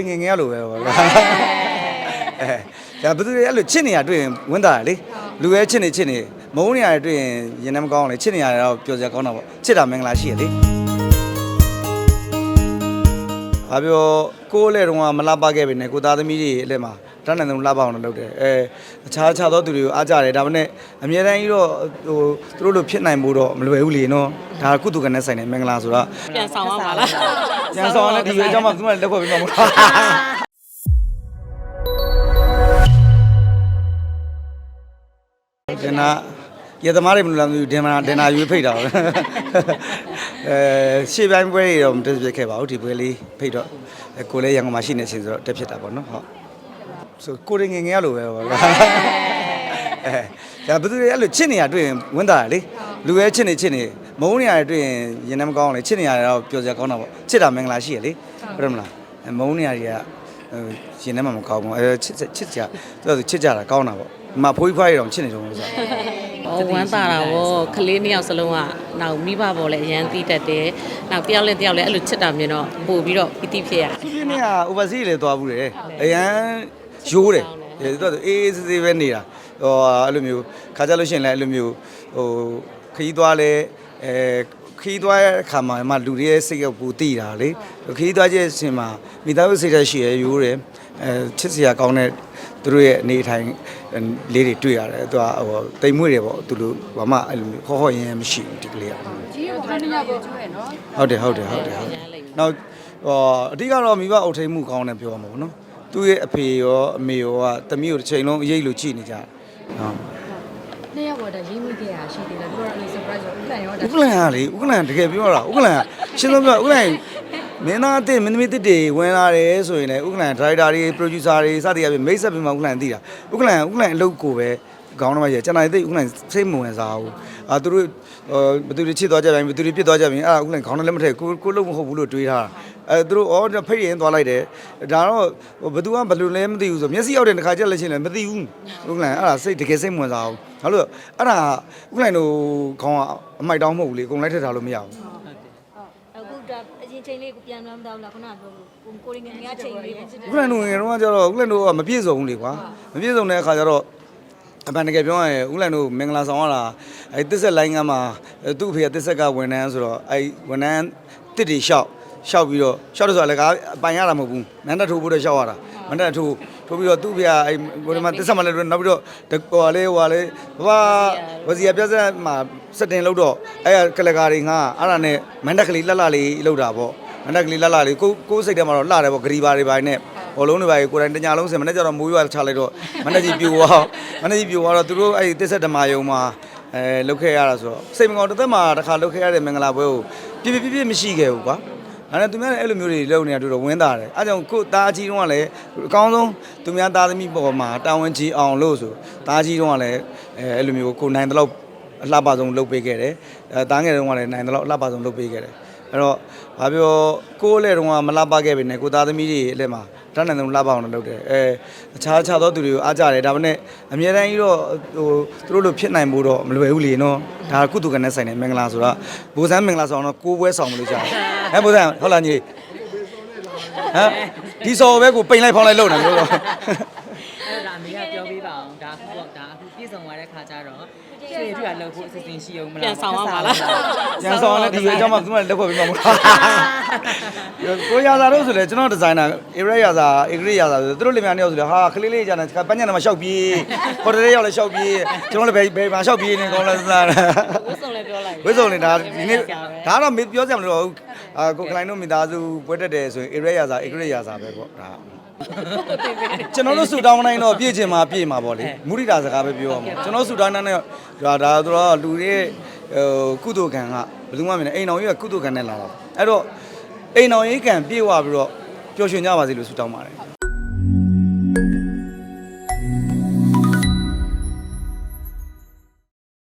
တွေငယ်ငယ်ရလို့ပဲပေါ့ဗျာအဲဒါဘယ်သူတွေအဲ့လိုချစ်နေရတွေ့ရင်ဝင်တာလေလူရဲ့ချစ်နေချစ်နေမုန်းနေရတွေ့ရင်ရင်ထဲမကောင်းလေချစ်နေရတော့ပျော်စရာကောင်းတာပေါ့ချစ်တာမင်္ဂလာရှိရလေဘာပြောကိုယ်လည်းတော့မလာပါခဲ့ပြီနဲ့ကိုသားသမီးတွေအဲ့လက်မှာ တန်းနိုင်တယ်လာပါအောင်လုပ်တယ်အဲအခြားခြားသောသူတွေကိုအားကြတယ်ဒါပေမဲ့အများတိုင်းကြီးတော့ဟိုသူတို့လိုဖြစ်နိုင်ဖို့တော့မလွယ်ဘူးလေနော်ဒါကုသကနဲ့ဆိုင်တယ်မင်္ဂလာဆိုတော့ပြန်ဆောင်ရမှာလားကျန်ဆောင်လည်းဒီရွေးကြောင်းမှသူမှလက်ခွက်ပြီးမှမလားဒီနာရသမားတွေမလို့လားမသိဘူးဒင်နာဒင်နာရွေးဖိတ်တာပဲအဲရှေ့ပိုင်းပွဲတွေတော့မတက်ပြစ်ခဲ့ပါဘူးဒီပွဲလေးဖိတ်တော့အဲကိုလည်းရန်ကုန်မှာရှိနေချင်းဆိုတော့တက်ဖြစ်တာပေါ့နော်ဟုတ် ဆိုကိုရငယ်ငယ်ရလို့ပဲပေါ့ဗျာအဲဒါဘယ်သူတွေအဲ့လိုချစ်နေရတွေ့ရင်ဝင်တာလေလူရဲ့ချစ်နေချစ်နေမုန်းနေရတွေ့ရင်ရင်ထဲမကောင်းလေချစ်နေရတော့ပျော်စရာကောင်းတာပေါ့ချစ်တာမင်္ဂလာရှိရလေဟုတ်တယ်မလားအဲမုန်းနေရတွေကဟိုရင်ထဲမှာမကောင်းဘူးအဲချစ်ချစ်ကြသူကချစ်ကြတာကောင်းတာပေါ့ဒီမှာဖိုးဖွားရအောင်ချစ်နေကြလို့ဆိုဟောဝမ်းသာတာဗောကလေးနှစ်ယောက်စလုံးကနောက်မိဘဘောလည်းအရန်တီးတတ်တယ်နောက်တယောက်နဲ့တယောက်လည်းအဲ့လိုချစ်တာမြင်တော့ပို့ပြီးတော့ပီတိဖြစ်ရသူပြင်းနေတာ overseas လေသွားဘူးတယ်အရန် ရိုးတယ်အဲသူကအေးအေးဆေးဆေးပဲနေတာဟိုအဲ့လိုမျိုးခါကြလို့ရှိရင်လည်းအဲ့လိုမျိုးဟိုခရီးသွားလဲအဲခရီးသွားတဲ့အခါမှာမှလူတွေရဲ့စိတ်ကပူတည်တာလေခရီးသွားခြင်းအချိန်မှာမိသားစုစိတ်ဓာတ်ရှိရရိုးတယ်အဲချစ်စရာကောင်းတဲ့သူတို့ရဲ့အနေအထိုင်လေးတွေတွေ့ရတယ်သူကဟိုတိမ်မွေ့တယ်ပေါ့သူတို့ဘာမှအဲ့လိုမျိုးခေါ်ခေါ်ရင်ရင်မရှိဘူးဒီကလေးကကြီးကိုခဏညပြောကျွဲ့နော်ဟုတ်တယ်ဟုတ်တယ်ဟုတ်တယ်ဟုတ်တယ်နောက်ဟောအဓိကတော့မိဘအုပ်ထိန်မှုကောင်းတယ်ပြောမှာပေါ့နော် သူ့ရဲ့အဖေရောအမေရောကတမီးကိုတစ်ချိန်လုံးအရေးလိုကြည့်နေကြတယ်ဟုတ်နှစ်ယောက်ကတည်းကရင်းမိခဲ့ရရှိသေးတယ်သူကတော့အဲ့ surprise ရောဥက္ကလန်ရောဒါဥက္ကလန်ကလေဥက္ကလန်တကယ်ပြောတာဥက္ကလန်ကရှင်းဆုံးပြောဥက္ကလန်မင်းသားအစ်မင်းသမီးတစ်တွေဝင်လာတယ်ဆိုရင်လည်းဥက္ကလန်ဒရိုက်တာတွေပရိုဂျူဆာတွေစသည်အပြင်မိတ်ဆက်ပြီးမှဥက္ကလန်သိတာဥက္ကလန်ဥက္ကလန်အလုပ်ကိုပဲခေါင်းထဲမှာရကျွန်တော်သိဥက္ကလန်စိတ်မဝင်စားဘူးအာသူတို့ဟိုဘယ်သူတွေချစ်သွားကြပြန်ဘယ်သူတွေပြစ်သွားကြပြန်အဲ့ဒါဥက္ကလန်ခေါင်းထဲလည်းမထည့်ကိုကိုလုံးမဟုတ်ဘူးလို့တွေးထားတာ အဲသူတို့အော်ဖိတ်ရင်သွားလိုက်တယ်ဒါတော့ဘယ်သူကဘယ်လိုလဲမသိဘူးဆိုမျက်စိရောက်တဲ့တစ်ခါကြက်လက်ချင်းလည်းမသိဘူးဥက္ကလန်အဲ့ဒါစိတ်တကယ်စိတ်မဝင်စားဘူးဘာလို့အဲ့ဒါဥက္ကလန်တို့ခေါင်းကအမိုက်တောင်းမဟုတ်ဘူးလေအကုန်လိုက်ထည့်ထားလို့မရဘူးအခုဒါအရင်ချိန်လေးကိုပြန်လာမတော့လားခုနကပြောလို့ကိုကိုရင်းငယ်ငယ်ချိန်လေးပေါ့ဥက္ကလန်တို့ငယ်တော့ကျတော့ဥက္ကလန်တို့ကမပြည့်စုံဘူးလေကွာမပြည့်စုံတဲ့အခါကျတော့အပန်တကယ်ပြောရရင်ဥက္ကလန်တို့မင်္ဂလာဆောင်ရတာအဲတစ်ဆက်လိုင်းကမှသူ့အဖေကတစ်ဆက်ကဝန်ထမ်းဆိုတော့အဲဝန်ထမ်းတစ်တွေလျှောက် လျှောက်ပြီးတော့လျှောက်တယ်ဆိုတာလည်းကအပိုင်ရတာမဟုတ်ဘူးမန္တထိုးဖို့တော့လျှောက်ရတာမန္တထိုးထိုးပြီးတော့သူ့ဖေကအဲကိုဒီမှာတစ်ဆက်မှလည်းနောက်ပြီးတော့ဟိုလေဟိုလေဘာဝစီရပြဆက်မှာစတင်လို့တော့အဲကလကာတွေငါအဲ့ဒါနဲ့မန္တကလေးလှလှလေးလောက်တာပေါ့မန္တကလေးလှလှလေးကိုကိုစိတ်ထဲမှာတော့လှတယ်ပေါ့ဂရီပါတွေပိုင်းနဲ့ဘောလုံးတွေပိုင်းကိုယ်တိုင်တညာလုံးစင်မနေ့ကျတော့မိုးရွာချလိုက်တော့မန္တကြီးပြိုသွားမန္တကြီးပြိုသွားတော့သူတို့အဲ့ဒီတစ်ဆက်ဓမ္မယုံမှာအဲလုတ်ခဲ့ရတာဆိုတော့စိတ်မကောင်းတစ်သက်မှာတစ်ခါလုတ်ခဲ့ရတဲ့မင်္ဂလာပွဲကိုပြပြပြပြမရှိခဲ့ဘူးကွာ အဲ့ဒါသူများလည်းအဲ့လိုမျိုးတွေလုပ်နေတာတွေ့တော့ဝင်းတာတယ်အဲကြောင့်ကိုသားကြီးတုန်းကလည်းအကောင်းဆုံးသူများသားသမီးပေါ်မှာတာဝန်ကြီးအောင်လို့ဆိုသားကြီးတုန်းကလည်းအဲအဲ့လိုမျိုးကိုနိုင်တဲ့လောက်အလှပဆုံးလုပ်ပေးခဲ့တယ်အဲသားငယ်တုန်းကလည်းနိုင်တဲ့လောက်အလှပဆုံးလုပ်ပေးခဲ့တယ်အဲ့တော့ဘာပြောကိုယ်လည်းတော့မလာပါခဲ့ပြီနဲ့ကိုသားသမီးတွေအဲ့လက်မှာတန်းနိုင်တယ်လာပါအောင်လုပ်တယ်အဲအခြားခြားသောသူတွေကိုအားကြတယ်ဒါပေမဲ့အများတိုင်းကြီးတော့ဟိုသူတို့လိုဖြစ်နိုင်ဖို့တော့မလွယ်ဘူးလေနော်ဒါကုသကနဲ့ဆိုင်တယ်မင်္ဂလာဆိုတော့ဘူဇန်မင်္ဂလာဆောင်တော့ကိုယ်ပွဲဆောင်မလို့ကြား ဟဲ့ဘူဇန်ဟုတ်လားညီဟမ်ဒီစော်ပဲကိုပိန်လိုက်ဖောင်းလိုက်လုပ်နေလို့တော့အဲ့ဒါအမေကပြောပေးပါအောင်ဒါအခုပေါ့ဒါအခုပြည့်စုံသွားတဲ့ခါကျတော့ ရွှေပြရလောက်ဖို့အစီအစဉ်ရှိအောင်မလားပြန်ဆောင်ရမှာလား ကျန်ဆောင်လည်းဒီရွေးကြောင်းမှသူမှလက်ခွက်ပြီးမှမလားကိုရသာတို့ဆိုလေကျွန်တော်ဒီဇိုင်နာအေရရသာအေဂရိရသာဆိုသူတို့လင်မယားနှစ်ယောက်ဆိုလေဟာခလေးလေးကြာနေပန်းညံမှာရှောက်ပြေးခေါ်တဲ့ရောက်လဲရှောက်ပြေးကျွန်တော်လည်းဘယ်ဘယ်မှာရှောက်ပြေးနေကောင်းလဲစားတယ်ဝစ်စုံလည်းပြောလိုက်ဝိစုံနေတာဒီနေ့ဒါတော့မေပြောစရာမလိုဘူးအာကိုကလိုင်းတို့မိသားစုပွဲတက်တယ်ဆိုရင်အေရရသာအေဂရိရသာပဲပေါ့ဒါ ကျွန်တော်တို့ဆူတောင်းတိုင်းတော့ပြည့်ချင်မှာပြည့်မှာပေါ့လေမုရိတာစကားပဲပြောရမှာကျွန်တော်ဆူတောင်းတိုင်းတော့ဒါဒါဆိုတော့လူတွေဟိုကုသိုလ်ကံကဘယ်သူမှမမြင်နဲ့အိမ်တော်ကြီးကကုသိုလ်ကံနဲ့လာတာအဲ့တော့အိမ်တော်ကြီးကံပြေဝပြီးတော့ပျော်ရွှင်ကြပါစေလို့ဆူတောင်းပါတယ်